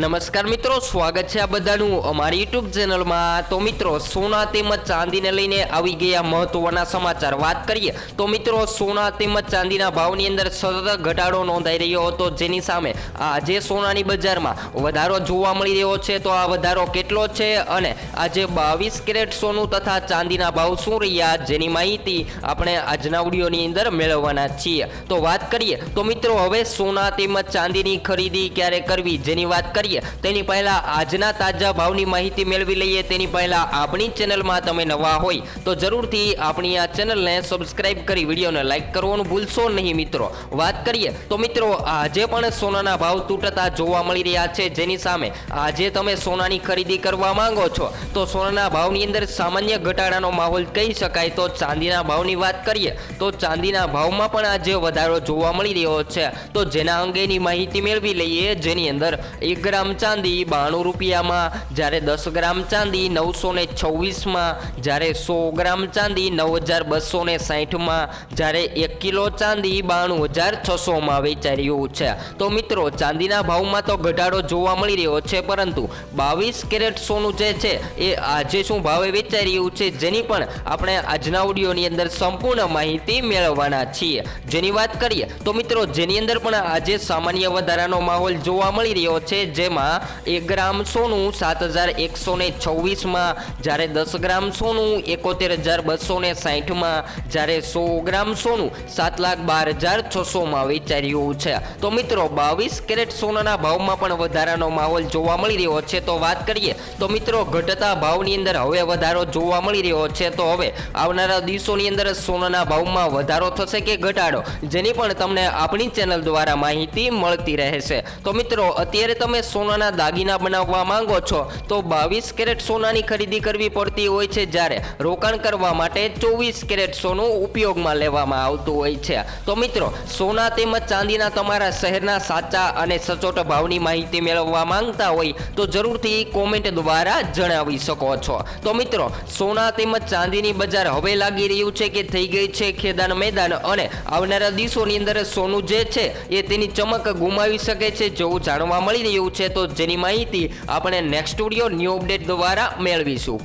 નમસ્કાર મિત્રો, સ્વાગત છે આ બધાનું અમારી યુટ્યુબ ચેનલમાં તો મિત્રો, સોના તેમજ ચાંદીને લઈને આવી ગયા મહત્વના સમાચાર. વાત કરીએ તો મિત્રો, સોના તેમજ ચાંદીના ભાવની અંદર સતત ઘટાડો નોંધાઈ રહ્યો હતો. જેની સામે આજે સોનાની બજારમાં વધારો જોવા મળી રહ્યો છે. તો આ વધારો કેટલો છે અને આજે બાવીસ કેરેટ સોનું તથા ચાંદીના ભાવ શું રહ્યા જેની માહિતી આપણે આજના વિડીયોની અંદર મેળવવાના છીએ. તો વાત કરીએ તો મિત્રો, હવે સોના તેમજ ચાંદીની ખરીદી ક્યારે કરવી જેની વાત કરીએ તેની પહેલા આજના તાજા ભાવની માહિતી મેળવી લઈએ. તેની પહેલા આપણી ચેનલમાં તમે નવા હોય તો જરૂરથી આપણી આ ચેનલને સબસ્ક્રાઇબ કરી વિડીયોને લાઈક કરવાનું ભૂલશો નહીં મિત્રો. વાત કરીએ તો મિત્રો, આજે પણ સોનાના ભાવ તૂટતા જોવા મળી રહ્યા છે. જેની સામે આજે તમે સોનાની ખરીદી કરવા માંગો છો, તો સોનાના ભાવની અંદર સામાન્ય ઘટાડાનો માહોલ કહી શકાય. તો ચાંદીના ભાવની વાત કરીએ, તો ચાંદીના ભાવમાં પણ આજે વધારો જોવા મળી રહ્યો છે. તો જેના અંગેની માહિતી મેળવી લઈએ. જેની અંદર એક ગ્રામ ચાંદી બાણું રૂપિયામાં, જ્યારે દસ ગ્રામ ચાંદી નવસો ને છવ્વીસમાં, જ્યારે સો ગ્રામ ચાંદી નવ હજાર બસો ને સાહીઠમાં જ્યારે એક કિલો ચાંદી બાણું હજાર છસોમાં વેચાઈ રહ્યું છે. તો મિત્રો, ચાંદીના ભાવમાં તો ઘટાડો જોવા મળી રહ્યો છે, પરંતુ બાવીસ કેરેટ સોનું જે છે, એ આજે શું ભાવે વેચાઈ રહ્યું છે, જેની પણ આપણે આજના ઓડિયોની અંદર સંપૂર્ણ માહિતી મેળવવાના છીએ. જેની વાત કરીએ, તો મિત્રો, જેની અંદર પણ આજે સામાન્ય વધારાનો માહોલ જોવા મળી રહ્યો છે જેમાં એક ગ્રામ સોનું સાત હજાર એકસો ને છવ્વીસમાં, જ્યારે દસ ગ્રામ સોનું એકોતેર હજાર બસો ને સાહીઠમાં જ્યારે સો ગ્રામ સોનું સાત લાખ બાર હજાર છસોમાં વેચાઈ રહ્યું છે. તો મિત્રો, બાવીસ કેરેટ સોનાના ભાવમાં પણ વધારાનો માહોલ જોવા મળી રહ્યો છે. તો વાત કરીએ, તો મિત્રો, ઘટતા ભાવની અંદર હવે વધારો જોવા મળી રહ્યો છે. તો હવે આવનારા દિવસોની અંદર સોનાના ભાવમાં વધારો થશે કે ઘટાડો? જેની પણ તમને આપણી ચેનલ દ્વારા માહિતી મળતી રહેશે. તો મિત્રો, અત્યારે તમે સોનાના દાગીના બનાવવા માંગો છો, તો બાવીસ કેરેટ સોનાની ખરીદી કરવી પડતી હોય છે જ્યારે રોકાણ કરવા માટે ચોવીસ કેરેટ સોનું ઉપયોગમાં લેવામાં આવતું હોય છે. તો મિત્રો, સોના તેમજ ચાંદીના તમારા શહેરના સાચા અને સચોટ ભાવની માહિતી મેળવવા માંગતા હોય તો જરૂરથી કોમેન્ટ દ્વારા જણાવી શકો છો. તો મિત્રો, સોના તેમજ ચાંદીની બજાર હવે લાગી રહ્યું છે કે થઈ ગઈ છે ખેદાન મેદાન અને આવનારા દિવસોની અંદર સોનું જે છે એ તેની ચમક ગુમાવી શકે છે, જેવું જાણવા મળી રહ્યું છે તો જેની માહિતી આપણે નેક્સ્ટ સ્ટુડિયો ન્યૂ અપડેટ દ્વારા મેળવીશું.